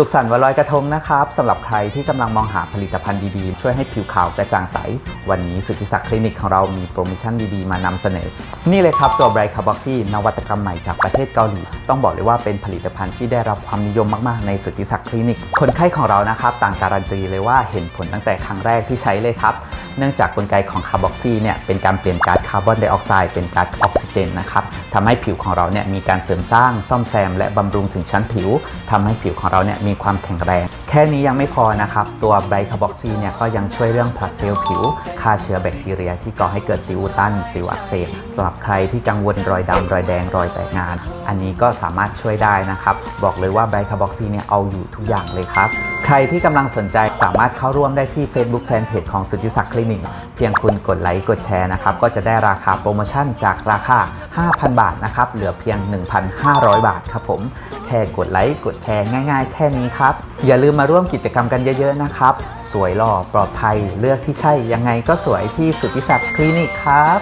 สุขสันต์วันลอยกระทงนะครับสำหรับใครที่กำลังมองหาผลิตภัณฑ์ดีๆ ช่วยให้ผิวขาวกระจ่างใส วันนี้สุทธิศักดิ์คลินิกของเรามีโปรโมชั่นดีๆ มานำเสนอ นี่เลยครับตัวไบรท์คาร์บ็อกซี่นวัตกรรมใหม่จากประเทศเกาหลี ต้องบอกเลยว่าเป็นผลิตภัณฑ์ที่ได้รับความนิยมมากๆ ในสุทธิศักดิ์คลินิก คนไข้ของเรานะครับต่างการันตีเลยว่าเห็นผลตั้งแต่ครั้งแรกที่ใช้เลยครับ เนื่องจากกลไกของคาร์บอกซีเนี่ยเป็นการเปลี่ยนก๊าซคาร์บอนไดออกไซด์เป็นก๊าซออกซิเจนนะครับทำให้ผิวของเราเนี่ยมีการเสริมสร้างซ่อมแซม และบำรุงถึงชั้นผิวทำให้ผิวของเราเนี่ยมีความแข็งแรง แค่นี้ยังไม่พอนะครับ ตัวไบคาร์บอกซีเนี่ยก็ยังช่วยเรื่องผลัดเซลล์ผิวฆ่าเชื้อแบคทีเรีย ที่ก่อให้เกิดสิวตันสิวอักเสบสำหรับใครที่กังวลรอยดำรอยแดงรอยแตกงาน อันนี้ก็สามารถช่วยได้นะครับบอกเลยว่าไบคาร์บอกซีเนี่ยเอาอยู่ทุกอย่างเลยครับใครที่กำลังสนใจสามารถเข้าร่วมได้ที่ Facebook Fanpage ของสุทธิศักดิ์คลินิก เพียงคุณกดไลค์กดแชร์นะครับ ก็จะได้ราคาโปรโมชั่นจากราคา 5,000 บาทนะครับ เหลือเพียง 1,500 บาทครับผมแค่กดไลค์กดแชร์ง่ายๆ แค่นี้ครับ อย่าลืมมาร่วมกิจกรรมกันเยอะๆนะครับ สวยหล่อปลอดภัยเลือกที่ใช่ยังไงก็สวยที่สุทธิศักดิ์คลินิกครับ